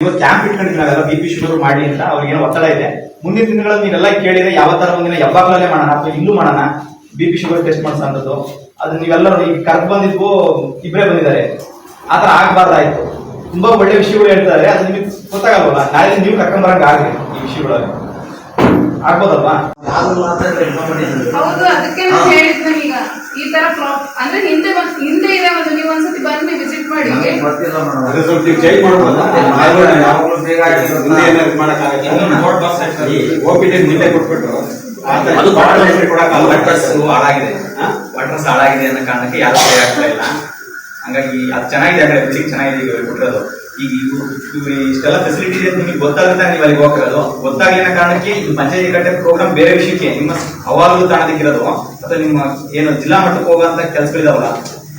ಇವತ್ತು ಕ್ಯಾಂಪ್ ಇಟ್ಕೊಂಡಿದ್ದೀವಿ B P sugar ಮಾಡಿ ಅಂತ ಅವ್ರಿಗೆ ಏನೋ ಒತ್ತಡ ಇದೆ. ಮುಂದಿನ ದಿನಗಳಲ್ಲಿ ನೀವೆಲ್ಲ ಕೇಳಿದ್ರೆ ಯಾವ ತರ ಒಂದಿನ ಯಾವಾಗಲೇ ಮಾಡೋಣ ಅಥವಾ ಇಲ್ಲೂ ಮಾಡೋಣ ಬಿ ಪಿ ಶುಗರ್ ಟೆಸ್ಟ್ ಮಾಡಿಸೋದು ಅದು ನೀವೆಲ್ಲರೂ ಈಗ ಕರ್ಕ್ ಬಂದಿದ್ವು ಇಬ್ಬರೇ ಬಂದಿದ್ದಾರೆ. ಆ ಥರ ಆಗ್ಬಾರ್ದಾಯ್ತು. ತುಂಬಾ ಒಳ್ಳೆ ವಿಷಯಗಳು ಹೇಳ್ತಾರೆ ಅದು ನಿಮಗೆ ಗೊತ್ತಾಗಲ್ವಲ್ಲ? ನಾಳೆ ನೀವು ಕರ್ಕೊಂಬರಂಗ ಆಗಲಿ ಈ ವಿಷಯಗಳಲ್ಲಿ ಆಗ್ಬೋದಲ್ವಾ? ಹೌದು ಅದಕ್ಕೆ ಈಗ ಈ ತರ ಅಂದ್ರೆ ಹಿಂದೆ ಒಂದ್- ಹಿಂದೆ ಇದೆ ಒಂದು ನೀವು ಒಂದ್ಸತಿ ಬಂದು ವಿಸಿಟ್ ಮಾಡಿ. ಅದು. ವಾಟರ್ಸ್ ಹಾಳಾಗಿದೆ. ವಾಟರ್ಸ್ ಹಾಳಾಗಿದೆ ಅನ್ನೋ ಕಾರಣಕ್ಕೆ ಯಾರು ಆಗ್ತಾ ಇಲ್ಲ. ಹಂಗಾಗಿ ಅದು ಚೆನ್ನಾಗಿದೆ ಅಂದ್ರೆ ಬಿಲ್ಡಿಂಗ್ ಚೆನ್ನಾಗಿದೆ ಈಗ ಕೊಟ್ಟಿರೋದು. ಈಗ ಇವು- ಇವು ಇಷ್ಟೆಲ್ಲ ಫೆಸಿಲಿಟಿ ಇದೆ ಅಂತ ನಿಮಗೆ ಗೊತ್ತಾಗುತ್ತೆ ನೀವು ಅಲ್ಲಿಗೆ ಹೋಗಿರೋದು ಗೊತ್ತಾಗಲಿನ ಕಾರಣಕ್ಕೆ ಈ ಪಂಚಾಯತಿ ಕಟ್ಟೆ ಪ್ರೋಗ್ರಾಮ್ ಬೇರೆ ವಿಷಯಕ್ಕೆ ನಿಮ್ಮ ಅವಾಗಲೂ ತಾಣದಿಕ್ಕಿರೋದು. ಅಥವಾ ನಿಮ್ಮ ಏನು ಜಿಲ್ಲಾ ಮಟ್ಟಕ್ಕೆ ಹೋಗುವಂತ ಕೆಲಸಗಳಿದಾವಲ್ಲ.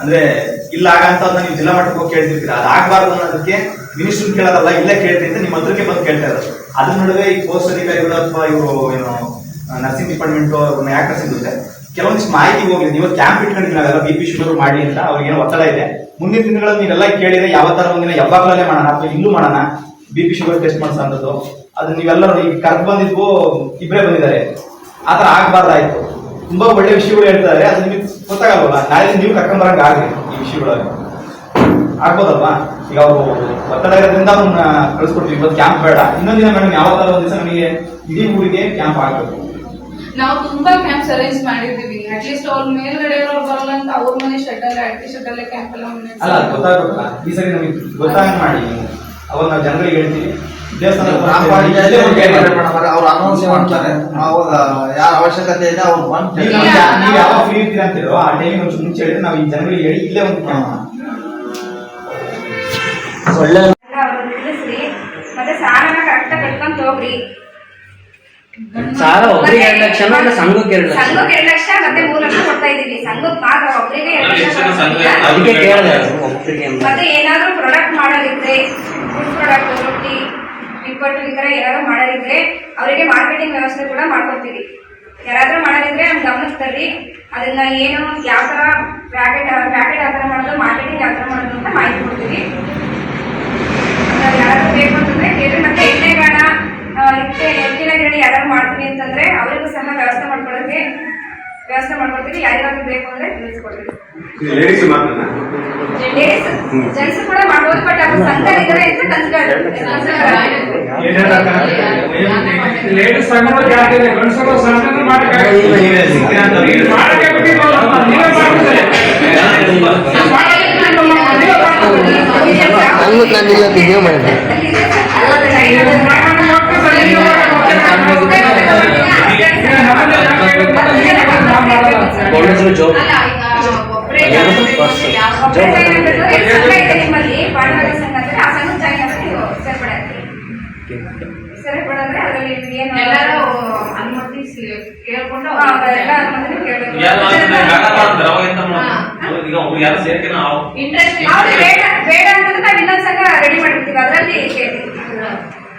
ಅಂದ್ರೆ ಇಲ್ಲ ಆಗಂತ ನೀವು ಜಿಲ್ಲಾ ಮಟ್ಟಕ್ಕೆ ಹೋಗಿ ಕೇಳ್ತಿರ್ತೀರ? ಅದಾಗಬಾರ್ದು ಅನ್ನೋದಕ್ಕೆ ಮಿನಿಸ್ಟರ್ ಕೇಳೋದಲ್ಲ, ಇಲ್ಲೇ ಕೇಳ್ತೀನಿ ಅಂತ ನಿಮ್ಮ ಹತ್ರಕ್ಕೆ ಬಂದು ಕೇಳ್ತಾ ಇರೋದು. ಅದ್ರ ನಡುವೆ ಈ ಪೋಸ್ಟ್ ಅಧಿಕಾರಿಗಳು ಅಥವಾ ಇವರು ಏನು ನರ್ಸಿಂಗ್ ಡಿಪಾರ್ಟ್ಮೆಂಟ್ ಅವ್ರನ್ನ ಯಾಕೆ ಸಿಗುತ್ತೆ ಕೆಲವೊಂದಿಷ್ಟು ಮಾಹಿತಿ ಹೋಗ್ಲಿ ನೀವು ಕ್ಯಾಂಪ್ ನಾವೆಲ್ಲ ಬಿ ಪಿ ಶುಗರ್ ಮಾಡಿ ಅಂತ ಅವ್ರಿಗೆ ಒತ್ತಡ ಇದೆ. ಮುಂದಿನ ದಿನಗಳಲ್ಲಿ ನೀವೆಲ್ಲ ಕೇಳಿದ್ರೆ ಯಾವ ತರ ಒಂದಿನ ಯಾವಾಗಲೇ ಮಾಡೋಣ, ಅಥವಾ ಇಲ್ಲೂ ಮಾಡೋಣ ಬಿ ಪಿ ಶುಗರ್ ಟೆಸ್ಟ್ ಮಾಡಿಸೋಂಥದ್ದು ಅದು ನೀವೆಲ್ಲರೂ ಈಗ ಕರ್ದು ಬಂದಿದ್ವು ಇಬ್ಬರೇ ಬಂದಿದ್ದಾರೆ. ಆ ಥರ ಆಗಬಾರ್ದಾಯ್ತು. ತುಂಬಾ ಒಳ್ಳೆ ವಿಷಯಗಳು ಹೇಳ್ತಾರೆ ಅದು ನಿಮಗೆ ಗೊತ್ತಾಗಲ್ವಲ್ಲ? ನಾಳೆ ನೀವು ಕರ್ಕೊಂಬರಂಗ ಆಗ್ಲಿ ಈ ವಿಷಯಗಳಲ್ಲಿ ಆಗ್ಬೋದಲ್ವಾ? ಈಗ ಅವರು ಒತ್ತಡ ಇರೋದ್ರಿಂದ ಅವ್ನ ಕಳಿಸ್ಕೊಡ್ತೀವಿ. ಇವತ್ತು ಕ್ಯಾಂಪ್ ಬೇಡ. ಇನ್ನೊಂದಿನ ಮೇಡಮ್ ಯಾವ ತರ ಒಂದ್ ದಿವಸ ನಮಗೆ ಇಡೀ ಊರಿಗೆ ಕ್ಯಾಂಪ್ ಆಗ್ಬೇಕು. ನಾವು ತುಂಬಾ ಕ್ಯಾಂಪ್ಸ್ ಅರೇಂಜ್ ಮಾಡಿದೀವಿ ಅಟ್ಲೀಸ್ಟ್ ಅವ್ರ ಮೇಲ್ಗಡೆ ಇರೋರು ಬರಲ್ಲ ಅಂತ ಅವ್ರ ಮನೆ ಶಟಲ್ ಅಟ್ಲಿ ಶಟಲ್ ಕ್ಯಾಂಪ್ ಎಲ್ಲ ಅಲ್ಲ ಗೊತ್ತಾಗುತ್ತಾ ಗೊತ್ತಾಗಬೇಕಲ್ಲ. ಈ ಸರಿ ನಮಗೆ ಗೊತ್ತಾಗ ಮಾಡಿ ಅವಾಗ ನಾವು ಜನರಿಗೆ ಹೇಳ್ತೀವಿ. ದೇವಸ್ಥಾನ ಅವ್ರು ಅನೌನ್ಸ್ ಮಾಡ್ತಾರೆ. ಅವಾಗ ಯಾರ ಅವಶ್ಯಕತೆ ಇದೆ ಅವ್ರು ಬಂದು ಇರ್ತೀರ ಅಂತೀರೋ ಆ ಟೈಮಿಗೆ ಒಂದು ಮುಂಚೆ ಹೇಳಿದ್ರೆ ನಾವು ಈ ಜನಗಳಿಗೆ ಹೇಳಿ ಇಲ್ಲೇ ಒಂದು ಒಳ್ಳೆ ತಿಳಿಸ್ರಿ. ಮತ್ತೆ ಕರೆಕ್ಟ್ ಹೋಗ್ರಿ ಸಾಲ ಒಬ್ರಿಗೆ ಎರಡು ಲಕ್ಷ ಅಂದ್ರೆ ಸಂಘಕ್ಕೆ ಎರಡು ಲಕ್ಷ? ಸಂಘಕ್ಕೆ ಎರಡು ಲಕ್ಷ ಮತ್ತೆ ಮೂರು ಲಕ್ಷ ಕೊಡ್ತಾ ಇದೀವಿ ಸಂಘಕ್ಕೆ ಮಾತ್ರ ಒಬ್ಬರಿಗೆ ಎರಡು ಲಕ್ಷ ಅದಕ್ಕೆ ಕೇಳಿದೆ ಒಬ್ರಿಗೆ ಮತ್ತೆ ಏನಾದ್ರೂ ಪ್ರಾಡಕ್ಟ್ ಮಾಡೋದಿದ್ರೆ ಫುಡ್ ಪ್ರಾಡಕ್ಟ್ ರೊಟ್ಟಿ ಈ ತರ ಏನಾದ್ರು ಮಾಡೋದಿದ್ರೆ ಅವರಿಗೆ ಮಾರ್ಕೆಟಿಂಗ್ ವ್ಯವಸ್ಥೆ ಕೂಡ ಮಾಡ್ಕೊಡ್ತೀವಿ. ಯಾರಾದ್ರೂ ಮಾಡೋದಿದ್ರೆ ಗಮನಕ್ಕೆ ತರ್ರಿ ಅದನ್ನ ಏನು, ಯಾವ ತರ ಪ್ಯಾಕೆಟ್ ಪ್ಯಾಕೆಟ್ ಯಾವ ತರ ಮಾಡೋದು ಮಾರ್ಕೆಟಿಂಗ್ ಯಾವ ತರ ಮಾಡೋದು ಅಂತ ಮಾಹಿತಿ ಕೊಡ್ತೀವಿ. ಯಾರಾದ್ರೂ ಬೇಕು ಅಂತಂದ್ರೆ ಕೇಳಿ ಮತ್ತೆ ಎಣ್ಣೆಗಾಣ ಇತ್ತೆ, ಎತ್ತಿನ ಗಿರಣಿ ಯಾರು ಮಾಡ್ತೀನಿ ಅಂತಂದ್ರೆ ಅವರಿಗೂ ಸಹ ವ್ಯವಸ್ಥೆ ಮಾಡ್ಕೊಡೋಕೆ ವ್ಯವಸ್ಥೆ ಮಾಡ್ಕೊಡ್ತೀವಿ. ಯಾರಿಗಾದ್ರೂ ಬೇಕು ಅಂದ್ರೆ ತಿಳಿಸ್ಕೊಡ್ತೀವಿ. ಲೇಡೀಸ್ ಮಾತ್ರ ಲೇಡೀಸ್ ಜೆಂಟ್ಸ್ ಕೂಡ ಮಾಡ್ಬೋದು ಬಟ್ ಅವ್ರು ಸಂಘ ಇದ್ರೆ ಅಂತ ಕನ್ಸಿಡರ್ ಲೇಡೀಸ್ ಸಂಘಗಳು ಜಾಸ್ತಿ ಇದೆ? ಗಂಡಸರು ಸಂಘ ಮಾಡಕ್ಕಾಗಲ್ಲ ಮಾಡಕ್ಕೆ ಬಿಟ್ಟಿಲ್ವಲ್ಲ, ನೀವೇ ಮಾಡ್ಬಿಡ್ತೀರಿ. ಜಾಬ್ ಎಲ್ಲರೂ ಅನುಮತಿ ಕೇಳ್ಕೊಂಡು. ಇಂಟ್ರೆಸ್ಟ್ ಬೇಡ ಬೇಡ ಅಂತಂದ್ರೆ ನಾವು ಇನ್ನೊಂದ್ಸಲ ಸಂಘ ರೆಡಿ ಮಾಡಿರ್ತೀವಿ ಅದರಲ್ಲಿ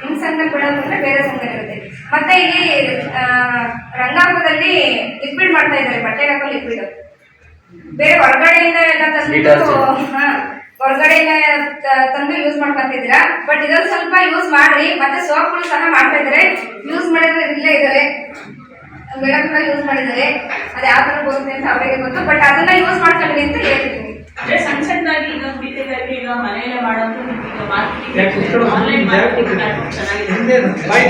ನಿಮ್ ಸಂಘ ಅಂತಂದ್ರೆ ಬೇರೆ ಸಂಘ ಇರುತ್ತೆ. ಮತ್ತೆ ಇಲ್ಲಿ ರಂಗಾಂಗದಲ್ಲಿ ಲಿಕ್ವಿಡ್ ಮಾಡ್ತಾ ಇದ್ದಾರೆ ಬಟ್ಟೆ ಹಾಕೋ ಲಿಕ್ವಿಡ್ ಬೇರೆ ಹೊರಗಡೆಯಿಂದ ಎಲ್ಲ ತಂದು ಹಾ, ಹೊರಗಡೆಯಿಂದ ತಂದು ಯೂಸ್ ಮಾಡ್ಕೊಂತಿದ್ದೀರಾ? ಬಟ್ ಇದೊಂದು ಸ್ವಲ್ಪ ಯೂಸ್ ಮಾಡ್ರಿ ಮತ್ತೆ ಸೋಪ್ಗಳು ಸಹ ಮಾಡ್ತಾ ಇದ್ದಾರೆ. ಯೂಸ್ ಮಾಡಿದ್ರೆ ಇಲ್ಲೇ ಮೇಡಮ್ ಕೂಡ ಯೂಸ್ ಮಾಡಿದ್ದಾರೆ. ಅದು ಯಾವ ತರ ಬರುತ್ತೆ ಅಂತ ಅವರಿಗೆ ಗೊತ್ತು. ಬಟ್ ಅದನ್ನ ಯೂಸ್ ಮಾಡ್ಕೊಂಡ್ರಿ ಅಂತ ಹೇಳ್ತಿದ್ದೀನಿ. ಅಂದ್ರೆ ಸಣ್ಣ ಸಣ್ಣದಾಗಿ ಈಗ ಕುಡಿತದಲ್ಲಿ ಈಗ ಮನೆಯಲ್ಲೇ ಮಾಡೋದು ಈಗ ಮಾರ್ಕೆಟಿಂಗ್ ಆನ್ಲೈನ್ ಮಾರ್ಕೆಟಿಂಗ್ ಚೆನ್ನಾಗಿದೆ.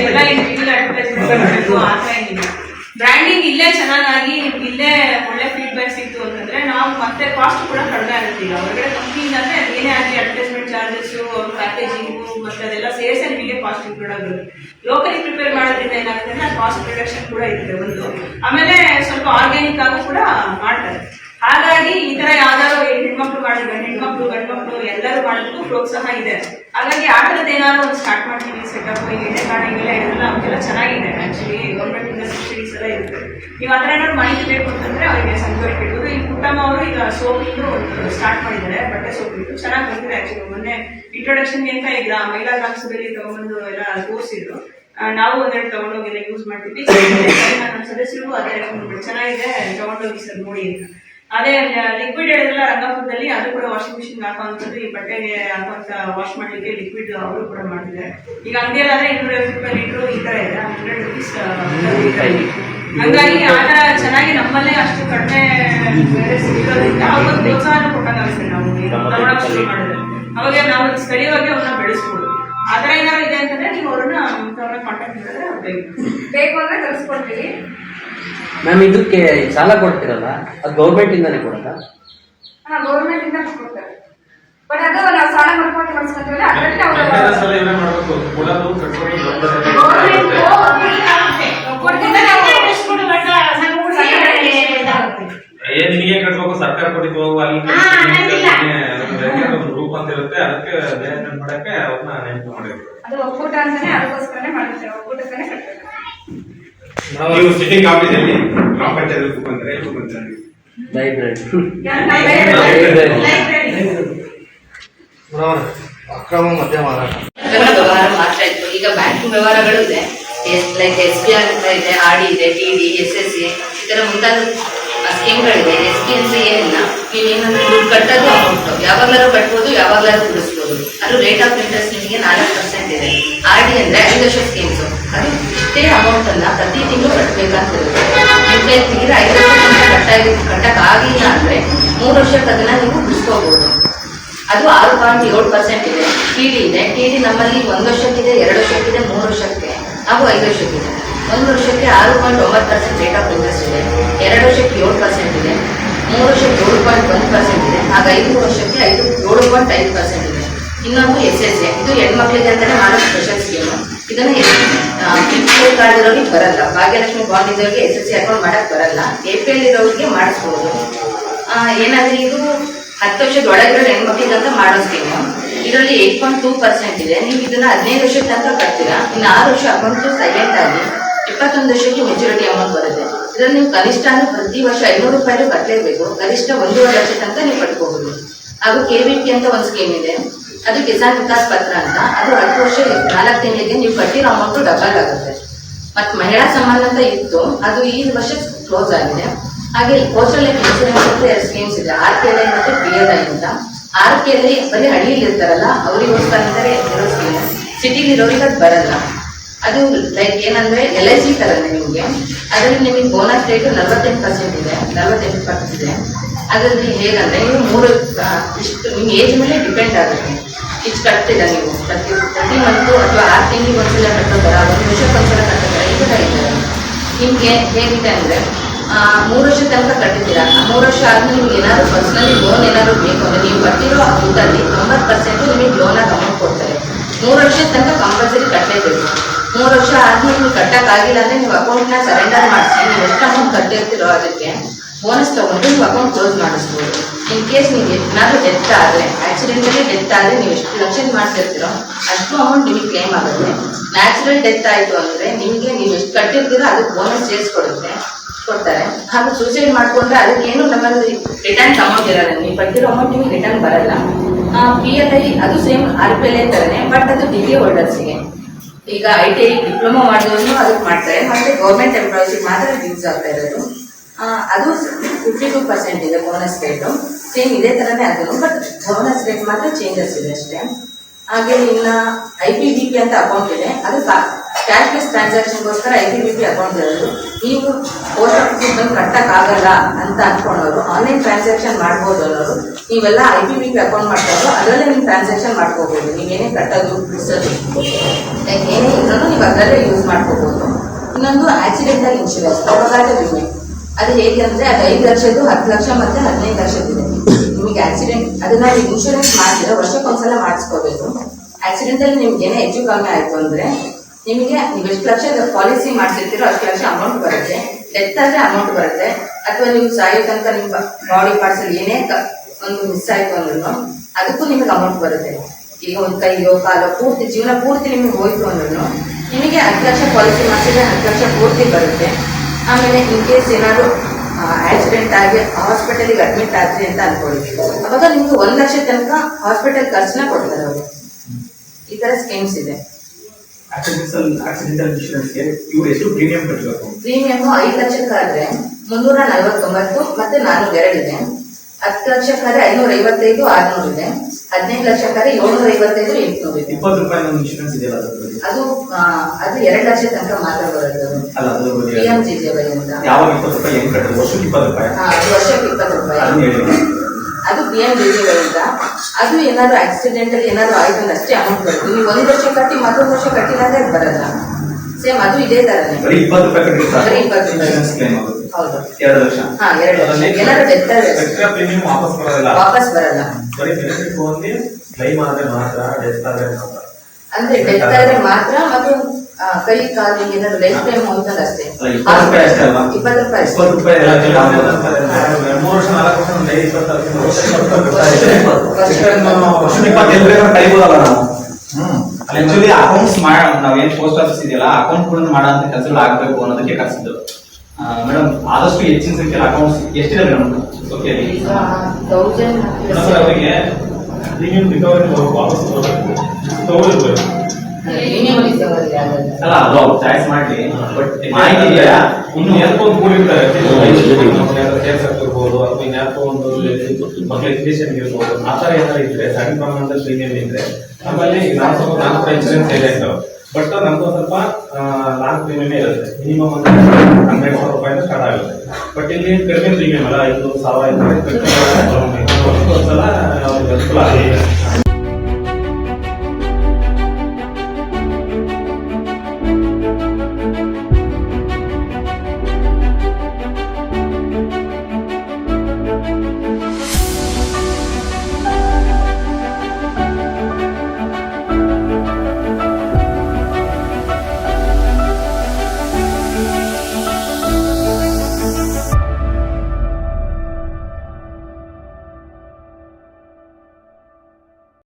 ಎಲ್ಲ ಇಲ್ಲಿ ಅಡ್ವರ್ಟೈಸ್ಮೆಂಟ್ ಆಗ್ತಾ ಏನಿಲ್ಲ. ಬ್ರ್ಯಾಂಡಿಂಗ್ ಇಲ್ಲೇ ಚೆನ್ನಾಗಿ ನಿಮ್ಗೆ ಇಲ್ಲೇ ಒಳ್ಳೆ ಫೀಡ್ಬ್ಯಾಕ್ ಸಿಕ್ತು ಅಂತಂದ್ರೆ ನಾವು ಮತ್ತೆ ಕಾಸ್ಟ್ ಕೂಡ ಕಡಿಮೆ ಆಗುತ್ತೆ ಈಗ. ಹೊರಗಡೆ ಕಂಪ್ನಿಯಿಂದ ಅಂದ್ರೆ ಏನೇ ಆಗಲಿ ಅಡ್ವರ್ಟೈಸ್ಮೆಂಟ್ ಚಾರ್ಜಸ್ ಪ್ಯಾಕೇಜಿಂಗ್ ಮತ್ತೆ ಅದೆಲ್ಲ ಸೇರಿಸಿ ನಿಮಗೆ ಕಾಸ್ಟ್ ಇನ್ಕ್ಲೂಡ್ ಆಗುತ್ತೆ. ಲೋಕಲಿ ಪ್ರಿಪೇರ್ ಮಾಡೋದ್ರಿಂದ ಏನಾಗುತ್ತೆ ಅಂದ್ರೆ ಕಾಸ್ಟ್ ರಿಡಕ್ಷನ್ ಕೂಡ ಇರುತ್ತೆ ಒಂದು. ಆಮೇಲೆ ಸ್ವಲ್ಪ ಆರ್ಗ್ಯಾನಿಕ್ ಆಗೂ ಕೂಡ ಮಾಡ್ತಾರೆ. ಹಾಗಾಗಿ ಈ ತರ ಯಾವ್ದಾದ್ರು ಹೆಣ್ಮಕ್ಳು ಮಾಡಿದ್ರೆ ಹೆಣ್ಮಕ್ಳು ಗಂಡ್ಮಕ್ಳು ಎಲ್ಲರೂ ಮಾಡೋದಕ್ಕೂ ಪ್ರೋತ್ಸಾಹ ಇದೆ ಹಾಗಾಗಿ ಆ ಥರದ್ದು ಏನಾದ್ರು ಒಂದು ಸ್ಟಾರ್ಟ್ ಮಾಡ್ತೀವಿ ಸೆಟಪ್ ಇದೆ ಎಣ್ಣೆ ಕಾಣಿಗೆಲ್ಲ ಇದೆಲ್ಲ ಅವಕ್ಕೆಲ್ಲ ಚೆನ್ನಾಗಿದೆ ಆಕ್ಚುಲಿ ಗೌರ್ಮೆಂಟ್ ಇಂದ ಸಬ್ಸಿಡೀಸ್ ಎಲ್ಲ ಇರುತ್ತೆ ನೀವು ಆತರ ಏನಾದ್ರು ಮಾಹಿತಿ ಬೇಕು ಅಂತಂದ್ರೆ ಅವರಿಗೆ ಸಂತೋಷ ಕೇಳ್ಬೋದು ಈ ಕುಟುಂಬ ಅವರು ಈಗ ಸೋಪಿಂದು ಸ್ಟಾರ್ಟ್ ಮಾಡಿದ್ದಾರೆ ಬಟ್ಟೆ ಸೋಪಿಂದು ಚೆನ್ನಾಗಿ ಬಂದಿದೆ ಆಕ್ಚುಲಿ ಮೊನ್ನೆ ಇಂಟ್ರೊಡಕ್ಷನ್ ಅಂತ ಈಗ ಮಹಿಳಾ ಗ್ರಾಮಸಭೆಯಲ್ಲಿ ತಗೊಂಡು ಎಲ್ಲ ತೋರಿಸಿದ್ರು ನಾವು ಒಂದೆರಡು ತಗೊಂಡೋಗಿ ಯೂಸ್ ಮಾಡ್ತೀವಿ ನಮ್ಮ ಸದಸ್ಯರಿಗೂ ಅದೇ. ಚೆನ್ನಾಗಿದೆ ತಗೊಂಡೋಗಿ ಸರ್ ನೋಡಿ ಅಂತ ಅದೇ ಲಿಕ್ವಿಡ್ ಹೇಳಿದ್ರಲ್ಲ ರಂಗಾಪುರದಲ್ಲಿ ಅದು ಕೂಡ ವಾಷಿಂಗ್ ಮಿಷಿನ್ ಹಾಕುವಂಥದ್ದು ಈ ಬಟ್ಟೆಗೆ ಹಾಕುವಂತ ವಾಶ್ ಮಾಡಲಿಕ್ಕೆ ಲಿಕ್ವಿಡ್ ಅವರು ಕೂಡ ಮಾಡಿದ್ದಾರೆ. ಈಗ ಅಂಗಡಿಯಲ್ಲಾದ್ರೆ ಇನ್ನೂರ ಐವತ್ತು ರೂಪಾಯಿ ಲೀಟ್ರು ಈ ತರ ಇದೆ ಹಂಡ್ರೆಡ್ ರುಪೀಸ್ ಹಂಗಾಗಿ ಆ ತರ ಚೆನ್ನಾಗಿ ನಮ್ಮಲ್ಲೇ ಅಷ್ಟು ಕಡಿಮೆ ಬೇರೆ ಸಿಗೋದ್ರಿಂದ ಅವಾಗ ಪ್ರೋತ್ಸಾಹನ ಕೊಟ್ಟಾಗುತ್ತೆ ನಾವು. ತಗೊಳಕ್ ಶುರು ಮಾಡಿದ್ರೆ. ಅವಾಗ ನಾವು ಸ್ಥಳೀಯವಾಗಿ ಅವ್ರನ್ನ ಬೆಳೆಸ್ಬೋದು. ಆ ಥರ ಏನಾದ್ರು ಇದೆ ಅಂತಂದ್ರೆ ನೀವು ಅವ್ರನ್ನ ಅವ್ರನ್ನ ಕಾಂಟ್ಯಾಕ್ಟ್ ಮಾಡಿದ್ರೆ ಅವ್ರು ಬೇಕು ಅಂದ್ರೆ ಕಳ್ಸ್ಕೊಡ್ತೀವಿ. ಮ್ಯಾಮ್ ಇದಕ್ಕೆ ಸಾಲ ಕೊಡ್ತಿರಲ್ಲ? ಅದು ಗೌರ್ಮೆಂಟ್ ಇಂದಾನೆ ಕೊಡಲ್ಲ ಹಾ ಗೌರ್ಮೆಂಟ್ ಇಂದ ಕೊಡ್ತಾರೆ. ಬಟ್ ಅದು ನಾವು ಸಾಲ ಮರುಪಾವತಿ ಮಾಡಿಸ್ಕೊಂತೀವಲ್ಲ ಅದರಲ್ಲಿ ಅವರು ಏನೇ ಮಾಡ್ಬೇಕು? ಕೊಡೋದು ಕಟ್ಕೊಂಡು ಏನ್ ಕಟ್ಬೇಕು? ಸರ್ಕಾರ ಕೊಟ್ಟಿದ್ದು ಹೋಗು ಅಲ್ಲಿ ಒಂದು ಗ್ರೂಪ್ ಅಂತ ಇರುತ್ತೆ ಅದಕ್ಕೆ ಮಾಡಕ್ಕೆ ಅವ್ರನ್ನ ನೇಮಕ ಮಾಡಿರ್ತಾರೆ ಅದು ಒಕ್ಕೂಟ ಅಂತಾನೆ ಅದಕ್ಕೋಸ್ಕರನೇ ಮಾಡಿರ್ತೇವೆ ಒಕ್ಕೂಟಕ್ಕನೇ ಕಟ್ಬೇಕು. ನೀವು ಸಿಟ್ಟಿಂಗ್ ಆಫೀಸಲ್ಲಿ ಗ್ರಾಮ ಪಂಚಾಯತ್ ಬುಕ್ ನೀವು? ಲೈಬ್ರರಿ. ಅಕ್ರಮ ಮದ್ಯ ಮಾರಾಟ. ವ್ಯವಹಾರ ಮಾತ್ರ ಇತ್ತು ಈಗ ಬ್ಯಾಂಕಿಂಗ್ ವ್ಯವಹಾರಗಳು ಇದೆ. ಲೈಕ್ ಎಸ್ ಬಿ ಆರ್ ಅಂತ ಇದೆ ಆರ್ ಡಿ ಇದೆ T D S S C ಈ ತರ ಮುಂತಾದ ಸ್ಕೀಮ್ಗಳಿದೆ. ಎಸ್ ಬಿ ಅಂತ ಏನಿಲ್ಲ. ನೀವೇನಂದ್ರೆ ದುಡ್ಡು ಕಟ್ಟೋದು ಅಮೌಂಟ್ ಯಾವಾಗ್ಲಾರು ಕಟ್ಬೋದು ಯಾವಾಗ್ಲಾದ್ರೂ ಉಳಿಸ್ಬೋದು. ಅದು ರೇಟ್ ಆಫ್ ಇಂಟ್ರೆಸ್ಟ್ ನಿಮಗೆ ನಾಲ್ಕು ಪರ್ಸೆಂಟ್ ಇದೆ. ಆರ್ ಡಿ ಅಂದ್ರೆ ಐದು ವರ್ಷ ಸ್ಕೀಮ್ಸ್ ಇಷ್ಟೇ ಅಮೌಂಟ್ ಅಲ್ಲ, ಪ್ರತಿ ತಿಂಗಳು ಕಟ್ಟಬೇಕಂತ ಇರುತ್ತೆ ನಿಮ್ಮ ಕೈ ತೀರಾ ಐದು ವರ್ಷ ಕಟ್ಟಾಗಿ ಕಟ್ಟಕ್ಕಾಗಿಲ್ಲ ಅಂದ್ರೆ ಮೂರು ವರ್ಷಕ್ಕೆ ಅದನ್ನ ನೀವು ಬಿಡಿಸ್ಕೋಬಹುದು ಅದು ಆರು ಪಾಯಿಂಟ್ ಏಳು ಪರ್ಸೆಂಟ್ ಇದೆ. ಟಿ ಡಿ ಇದೆ. ಟಿ ಡಿ ನಮ್ಮಲ್ಲಿ ಒಂದು ವರ್ಷಕ್ಕಿದೆ, ಎರಡು ವರ್ಷಕ್ಕಿದೆ, ಮೂರು ವರ್ಷಕ್ಕೆ. ಹಾಗೂ ಐದು ವರ್ಷಕ್ಕಿದೆ. ಒಂದು ವರ್ಷಕ್ಕೆ ಆರು ಪಾಯಿಂಟ್ ಒಂಬತ್ತು ಪರ್ಸೆಂಟ್ ರೇಟ್ ಆಫ್ ಇಂಟ್ರೆಸ್ಟ್ ಇದೆ. ಎರಡು ವರ್ಷಕ್ಕೆ ಏಳು ಪರ್ಸೆಂಟ್ ಇದೆ. ಮೂರು ವರ್ಷಕ್ಕೆ ಏಳು ಪಾಯಿಂಟ್ ಒಂದು ಪರ್ಸೆಂಟ್ ಇದೆ. ಆಗ ಐದು ವರ್ಷಕ್ಕೆ ಐದು ಏಳು ಪಾಯಿಂಟ್ ಐದು ಪರ್ಸೆಂಟ್ ಇದೆ. ಇನ್ನೊಂದು ಎಸ್ ಎಸ್ ಎ ಇದು ಹೆಣ್ಮಕ್ಳಿಗೆ ಅಂತಾನೆ ಮಾಡೋ ಸ್ಪೆಷಲ್ ಸ್ಕೀಮ್ ಇದನ್ನ ಫಿಕ್ಸ್ ಕಾರ್ಡ್ ಇರೋರಿಗೆ ಬರಲ್ಲ. ಭಾಗ್ಯಲಕ್ಷ್ಮಿ ಬಾಂಡ್ ಇದ್ದವರಿಗೆ ಎಸ್ ಎಸ್ ಸಿ ಅಕೌಂಟ್ ಮಾಡಕ್ ಬರಲ್ಲ. ಎ ಪಿ ಎಲ್ ಇರೋರಿಗೆ ಮಾಡಿಸ್ಬೋದು. ಏನಾದ್ರೆ ಇದು ಹತ್ತು ವರ್ಷದ ಒಳಗಿರೋ ಹೆಣ್ಮಕ್ಳಿಗೆ ಅಂತ ಮಾಡೋ ಸ್ಕೀಮ್ ಇದರಲ್ಲಿ ಏಟ್ ಪಾಯಿಂಟ್ ಟೂ ಪರ್ಸೆಂಟ್ ಇದೆ. ನೀವು ಇದನ್ನ ಹದಿನೈದು ವರ್ಷದ ತನಕ ಕಟ್ತೀರಾ? ಇನ್ನು ಆರು ವರ್ಷ ಅಕೌಂಟ್ ಸೈಲೆಂಟ್ ಆಗಿ ಇಪ್ಪತ್ತೊಂದು ವರ್ಷಕ್ಕೆ ಮೆಚುರಿಟಿ ಅಮೌಂಟ್ ಬರುತ್ತೆ. ಇದರಲ್ಲಿ ನೀವು ಕನಿಷ್ಠ ಅಂದ್ರೆ ಪ್ರತಿ ವರ್ಷ ಐನೂರು ರೂಪಾಯಿ ಕಟ್ಟಲೇಬೇಕು ಕನಿಷ್ಠ ಒಂದೂವರೆ ಲಕ್ಷ ತನಕ ನೀವು ಕಟ್ಕೋಬಹುದು ಹಾಗೂ ಕೆ ವಿ ಪಿ ಅಂತ ಒಂದು ಸ್ಕೀಮ್ ಇದೆ. ಅದು ಕಿಸಾನ್ ವಿಕಾಸ್ ಪತ್ರ ಅಂತ. ಅದು ಹತ್ತು ವರ್ಷ ನಾಲ್ಕು ತಿಂಗಳಿಗೆ ನೀವು ಕಟ್ಟಿರೋ ಅಮೌಂಟ್ ಡಬಲ್ ಆಗುತ್ತೆ. ಮತ್ತು ಮಹಿಳಾ ಸಮಾಜ ಅಂತ ಇತ್ತು. ಅದು ಈ ವರ್ಷ ಕ್ಲೋಸ್ ಆಗಿದೆ. ಹಾಗೆ ಕೋಸ್ಟಲ್ ಲೈಫ್ ಇನ್ಶೂರೆನ್ಸ್ ಅಂತ ಎರಡು ಸ್ಕೀಮ್ಸ್ ಇದೆ. ಆರ್ ಕೆ ಎಲ್ ಮತ್ತು ಪಿ ಎಲ್ ಐ ಅಂತ. ಆರ್ ಕೆ ಎಲ್ ಐ ಬರೀ ಹಳ್ಳಿಯಲ್ಲಿ ಇರ್ತಾರಲ್ಲ, ಅವರಿಗೋಸ್ಕರ ಅಂತಾರೆ ಇರೋ ಸ್ಕೀಮ್ ಸಿಟಿಲಿ ಇರೋರಿಗೆ ಅದು ಬರಲ್ಲ. ಅದು ಲೈಕ್ ಏನಂದ್ರೆ ಎಲ್ ಐ ಸಿ ತರನೇ ನಿಮಗೆ. ಅದರಲ್ಲಿ ನಿಮಗೆ ಬೋನಸ್ ರೇಟ್ ನಲವತ್ತೆಂಟು ಪರ್ಸೆಂಟ್ ಇದೆ. ನಲವತ್ತೆಂಟು ಪರ್ಸೆಂಟ್ ಇದೆ. ಅದರಲ್ಲಿ ಹೇಗಂದ್ರೆ ನೀವು ಮೂರು ಇಷ್ಟು ನಿಮ್ಮ ಏಜ್ ಮೇಲೆ ಡಿಪೆಂಡ್ ಆಗುತ್ತೆ. ಇಷ್ಟು ಕಟ್ತೀರಾ ನೀವು? ಪ್ರತಿ ಪ್ರತಿ ಮಂತು ಅಥವಾ ಆರ್ ತಿಂಗಳಿಗೆ ಒಂದ್ಸಲ ಕಟ್ಟೋದಾರ ಒಂದು ವರ್ಷಕ್ಕೆ ಒಂದ್ಸಲ ನಿಮ್ಗೆ ಹೇಗಿದೆ ಅಂದ್ರೆ ಆ, ಮೂರು ವರ್ಷ ತನಕ ಕಟ್ಟಿದ್ದೀರಾ? ಆ ಮೂರು ವರ್ಷ ಆದ್ಮೇಲೆ ನಿಮ್ಗೆ ಏನಾದ್ರು ಪರ್ಸನಲಿ ಲೋನ್ ಏನಾದ್ರು ಬೇಕು ಅಂದ್ರೆ ನೀವು ಕಟ್ಟಿರೋ ದುಡ್ಡಲ್ಲಿ ತೊಂಬತ್ತು ಪರ್ಸೆಂಟ್ ನಿಮಗೆ ಲೋನ್ ಆಗಿ ಅಮೌಂಟ್ ಕೊಡ್ತಾರೆ. ಮೂರು ವರ್ಷದ ತನಕ ಕಂಪಲ್ಸರಿ ಕಟ್ಟಲೇಬೇಕು. ಮೂರು ವರ್ಷ ಆದ್ಮೇಲೆ ನೀವು ಕಟ್ಟಕ್ಕಾಗಿಲ್ಲ ಅಂದ್ರೆ ನೀವು ಅಕೌಂಟ್ನ ಸರೆಂಡರ್ ಮಾಡಿಸಿ ನೀವು ಎಷ್ಟು ಅಮೌಂಟ್ ಕಟ್ಟಿರ್ತೀರೋ ಅದಕ್ಕೆ ಬೋನಸ್ ತಗೊಂಡು ನೀವು ಅಕೌಂಟ್ ಕ್ಲೋಸ್ ಮಾಡಿಸ್ಬೋದು. ಇನ್ ಕೇಸ್ ನಿಮ್ಗೆ ಏನಾದರೂ ಡೆತ್ ಆದರೆ ಆಕ್ಸಿಡೆಂಟಲ್ಲಿ ಡೆತ್ ಆದರೆ ನೀವು ಎಷ್ಟು ಲಕ್ಷ ಮಾಡ್ತಿರ್ತೀರೋ, ಅಷ್ಟು ಅಮೌಂಟ್ ನಿಮಗೆ ಕ್ಲೇಮ್ ಆಗುತ್ತೆ. ನ್ಯಾಚುರಲ್ ಡೆತ್ ಆಯಿತು ಅಂದರೆ ನಿಮಗೆ ನೀವು ಎಷ್ಟು ಕಟ್ಟಿರ್ತೀರೋ ಅದಕ್ಕೆ ಬೋನಸ್ ಸೇರಿಸ್ಕೊಡುತ್ತೆ ಕೊಡ್ತಾರೆ. ಹಾಗೂ ಸೂಸೈಡ್ ಮಾಡ್ಕೊಂಡ್ರೆ ಅದಕ್ಕೇನು ನಮ್ಮಲ್ಲಿ ರಿಟರ್ನ್ಸ್ ಅಮೌಂಟ್ ಇರಲ್ಲ. ನೀವು ಕಟ್ಟಿರೋ ಅಮೌಂಟ್ ನಿಮಗೆ ರಿಟರ್ನ್ ಬರಲ್ಲ. ಪಿ ಎಲ್ ಐ ಅದು same R P L I ಥರನೇ ಬಟ್ ಅದು ಡಿಗ್ರಿ ಹೋಲ್ಡರ್ಸ್ಗೆ ಈಗ ಐ ಟಿ ಐ ಡಿಪ್ಲೊಮಾ ಮಾಡಿದವರು ಅದಕ್ಕೆ ಮಾಡ್ತಾರೆ, ಮತ್ತೆ ಗೌರ್ಮೆಂಟ್ ಎಂಪ್ಲಾಯೀಸ್ಗೆ ಮಾತ್ರ ಯೂಸ್ ಆಗ್ತಾ ಇರೋದು. ಅದು ಫಿಫ್ಟಿ ಟೂ ಪರ್ಸೆಂಟ್ ಇದೆ ಬೋನಸ್ ರೇಟು ಸೇಮ್ ಇದೇ ಥರನೇ ಅದನ್ನು ಬಟ್ ಗವರ್ನೆನ್ಸ್ ರೇಟ್ ಮಾತ್ರ ಚೇಂಜಸ್ ಇದೆ ಅಷ್ಟೇ. ಹಾಗೆ ಇನ್ನ ಐ ಪಿ ಬಿ ಪಿ ಅಂತ ಅಕೌಂಟ್ ಇದೆ. ಅದು cashless ಟ್ರಾನ್ಸಾಕ್ಷನ್ಗೋಸ್ಕರ I P B P account ಇರೋದು. ನೀವು ಪೋಸ್ಟ್ ಆಫೀಸ್ ಬಂದು ಕಟ್ಟಕ್ಕಾಗಲ್ಲ ಅಂತ ಅನ್ಕೊಂಡವರು ಆನ್ಲೈನ್ ಟ್ರಾನ್ಸಾಕ್ಷನ್ ಮಾಡ್ಬೋದು ಅನ್ನೋರು, ನೀವೆಲ್ಲ I P B P account ಮಾಡ್ಕೊಂಡು ಅದರಲ್ಲೇ ನೀವು ಟ್ರಾನ್ಸಾಕ್ಷನ್ ಮಾಡ್ಕೋಬೋದು. ನೀವೇನೇ ಕಟ್ಟೋದು, ಬಿಡಿಸೋದು. ಏನೇ ಇದ್ರೂ ನೀವು ಅದರಲ್ಲೇ ಯೂಸ್ ಮಾಡ್ಕೋಬೋದು. ಇನ್ನೊಂದು ಆಕ್ಸಿಡೆಂಟಲ್ ಇನ್ಶೂರೆನ್ಸ್ ಅಪಘಾತ ವಿಮೆ. ಅದು ಹೇಗೆ ಅಂದರೆ, ಅದು ಐದು ಲಕ್ಷದ್ದು ಹತ್ತು ಲಕ್ಷ ಮತ್ತು ಹದಿನೈದು ಲಕ್ಷದಿದೆ ನಿಮಗೆ ಆಕ್ಸಿಡೆಂಟ್ ಅದನ್ನ ನೀವು ಇನ್ಶೂರೆನ್ಸ್ ಮಾಡಿದ್ರೆ ವರ್ಷಕ್ಕೊಂದ್ಸಲ ಮಾಡಿಸ್ಕೋಬೇಕು. ಆಕ್ಸಿಡೆಂಟ್ ಅಲ್ಲಿ ನಿಮ್ಗೆ ಏನೇ ಹೆಚ್ಚು ಕಮ್ಮಿ ಆಯ್ತು ಅಂದ್ರೆ, ನಿಮಗೆ ನೀವು ಎಷ್ಟು ಲಕ್ಷ ಪಾಲಿಸಿ ಮಾಡ್ಸಿರ್ತೀರೋ ಅಷ್ಟು ಲಕ್ಷ ಅಮೌಂಟ್ ಬರುತ್ತೆ. ಡೆತ್ ಆದ್ರೆ ಅಮೌಂಟ್ ಬರುತ್ತೆ. ಅಥವಾ ನೀವು ಸಾಯೋ ತನಕ ನಿಮ್ಮ ಬಾಡಿ ಪಾರ್ಟ್ಸ್ ಏನೇ ಒಂದು ಮಿಸ್ ಆಯ್ತು ಅಂದ್ರೂ ಅದಕ್ಕೂ ನಿಮಗೆ ಅಮೌಂಟ್ ಬರುತ್ತೆ. ಈಗ ಒಂದು ಕೈಯೋ ಕಾಲೋ ಪೂರ್ತಿ, ಜೀವನ ಪೂರ್ತಿ ನಿಮಗೆ ಹೋಯ್ತು ಅಂದ್ರೂ ನಿಮಗೆ ಹತ್ತು ಲಕ್ಷ ಪಾಲಿಸಿ ಮಾಡಿಸಿದ್ರೆ ಹತ್ತು ಲಕ್ಷ ಪೂರ್ತಿ ಬರುತ್ತೆ. ಆಮೇಲೆ ಇನ್ ಕೇಸ್ ಏನಾದ್ರು ಆಕ್ಸಿಡೆಂಟ್ ಆಗಿ ಹಾಸ್ಪಿಟಲಿಗೆ ಅಡ್ಮಿಟ್ ಆದ್ರಿ ಅಂತ ಅನ್ಕೊಳ್ಳಿ. ಅವಾಗ ನಿಮ್ಗೆ ಒಂದ್ ಲಕ್ಷ ತನಕ ಹಾಸ್ಪಿಟಲ್ ಖರ್ಚನ್ನ ಕೊಡ್ತಾರೆ ಅವರು. ಈ ತರ ಸ್ಕೀಮ್ಸ್ ಇದೆ. ಪ್ರೀಮಿಯಂ ಐದು ಲಕ್ಷಕ್ಕಾದ್ರೆ ಮುನ್ನೂರ ನಲ್ವತ್ತೊಂಬತ್ತು ಮತ್ತೆ ನಾನ್ನೂರ ಇದೆ. ಹತ್ತು ಲಕ್ಷಕ್ಕಾದ್ರೆ ಐನೂರ ಐವತ್ತೈದು ಆರ್ನೂರು ಇದೆ. ಹದಿನೈದು ಲಕ್ಷಕ್ಕಾದ್ರೆ ಏಳ್ನೂರ ಐವತ್ತೈದು ಎಂಟುನೂರು ಇಪ್ಪತ್ತು ರೂಪಾಯಿ ಇನ್ಶೂರೆನ್ಸ್ ಇದೆಯಲ್ಲ ಅದು ಅದು ಎರಡು ಲಕ್ಷ ತನಕ ಮಾತ್ರ ಬರೋದು ಅಲ್ಲ ಅದು P M G J Y ಅಂತ ಯಾವಾಗ ಇಪ್ಪತ್ತು ರೂಪಾಯಿ ಹೆಂಗ್ ಕಟ್ಟೋದು? ವರ್ಷಕ್ಕೆ ಇಪ್ಪತ್ತು ರೂಪಾಯಿ? ಅದು ವರ್ಷಕ್ಕೆ ಇಪ್ಪತ್ತು ರೂಪಾಯಿ. ಅದು P M J J Y ಅಂತ ಅದು ಏನಾದ್ರು ಆಕ್ಸಿಡೆಂಟ್ ಏನಾದ್ರು ಆಯ್ತು ಅಂದ್ರೆ ಅಷ್ಟೇ ಅಮೌಂಟ್ ಬರುತ್ತೆ. ನೀವು ಒಂದು ವರ್ಷ ಕಟ್ಟಿ ಮತ್ತೊಂದು ವರ್ಷ ಕಟ್ಟಿದಾಗ ಅದು ಬರಲ್ಲ. ಸೇಮ್ ಅದು ಇದೇ ತರನೇ. ಬರೀ ಇಪ್ಪತ್ತು ರೂಪಾಯಿ ಕಟ್ಟಿದ್ರೆ ಸಾಕು. ಬರೀ ಇಪ್ಪತ್ತು ರೂಪಾಯಿ. ಇನ್ಶೂರೆನ್ಸ್ ಕ್ಲೇಮ್ ಆಗುತ್ತೆ ಹೌದು. ಎರಡು ಲಕ್ಷ. ಹಾ ಎರಡು ಲಕ್ಷ. ಏನಾದ್ರು ಡೆತ್ ಎಕ್ಸ್ಟ್ರಾ ಪ್ರೀಮಿಯಂ ವಾಪಸ್ ವಾಪಸ್ ಬರಲ್ಲ. ಬರೀ ಬೆನಿಫಿಟ್ ಓನ್ಲಿ ಕ್ಲೈಮ್ ಆದ್ರೆ ಮಾತ್ರ ಡೆತ್ ಆದ್ರೆ ಮಾತ್ರ. ಅಂದ್ರೆ ಡೆತ್ ಆದ್ರೆ ಮಾತ್ರ ಮತ್ತು ಕೈ ಕಾಲಿಗೆ ಏನಾದ್ರು ಲೈಫ್ ಟೈಮ್ ಹೋಗ್ತದೆ ಅಷ್ಟೇ. ಇಪ್ಪತ್ತು ರೂಪಾಯಿ ಅಷ್ಟೇ? ಇಪ್ಪತ್ತು. ಇಪ್ಪತ್ತು ವರ್ಷ. ಮೂರು ವರ್ಷ ನಾಲ್ಕು ವರ್ಷ ಇಪ್ಪತ್ತು ವರ್ಷ ಆಕ್ಚುಲಿ ಅಕೌಂಟ್ಸ್ ಮಾಡ ನಾವೇನ್ ಪೋಸ್ಟ್ ಆಫೀಸ್ ಇದೆಯಲ್ಲ ಅಕೌಂಟ್ ಗಳನ್ನ ಮಾಡುವಂತ ಅಂತ ಕೆಲಸಗಳು ಆಗ್ಬೇಕು ಅನ್ನೋದಕ್ಕೆ ಕರೆಸಿದ್ದು. ಮೇಡಮ್ ಆದಷ್ಟು ಹೆಚ್ಚಿನ ಸಂಖ್ಯೆ ಅಕೌಂಟ್ಸ್ ಎಷ್ಟಿದೆ ಮೇಡಮ್ ಓಕೆ ಅವರಿಗೆ ಪ್ರೀಮಿಯಂ ರಿಕವರಿ ವಾಪಸ್ ಬರಬೇಕು ಅಲ್ಲ ಅದು ಚಾಯ್ಸ್ ಮಾಡ್ಲಿ. ಬಟ್ ಮಾಹಿತಿ ಇದೆಯಾ? ಇನ್ನು ಯಾಕೋ ಒಂದು ಕೂಡಿರ್ತಾರೆ ಕೇರ್ಸ್ ಅಥವಾ ಇನ್ಯಾಕೋ ಒಂದು ಮಕ್ಕಳ ಎಜುಕೇಶನ್ ಇರ್ಬೋದು. ಆ ಥರ ಏನಾದ್ರು ಇದ್ರೆ ಸಣ್ಣ ಪ್ರಮಾಣದ ಪ್ರೀಮಿಯಂ ಇದ್ರೆ ನಮ್ಮಲ್ಲಿ ನಾಲ್ಕು ಸ್ವಲ್ಪ ನಾಲ್ಕು ಇನ್ಸೂರೆನ್ಸ್ ಇದೆ ಇರ್ತವೆ ಬಟ್ ನಮ್ದು ಸ್ವಲ್ಪ ನಾಲ್ಕು ಪ್ರೀಮಿಯಮೇ ಇರುತ್ತೆ. ಮಿನಿಮಮ್ ಒಂದು ಹನ್ನೆರಡು ಸಾವಿರ ರೂಪಾಯಿಂದ ಸ್ಟಾರ್ಟ್ ಆಗುತ್ತೆ. ಬಟ್ ಇಲ್ಲಿ ಕಡಿಮೆ ಪ್ರೀಮಿಯಂ ಅಲ್ಲ ಐದು ಸಾವಿರ ಐದು ಒಂದ್ಸಲ ಅವ್ರಿಗೆ ಅನುಕೂಲ ಆಗಿದೆ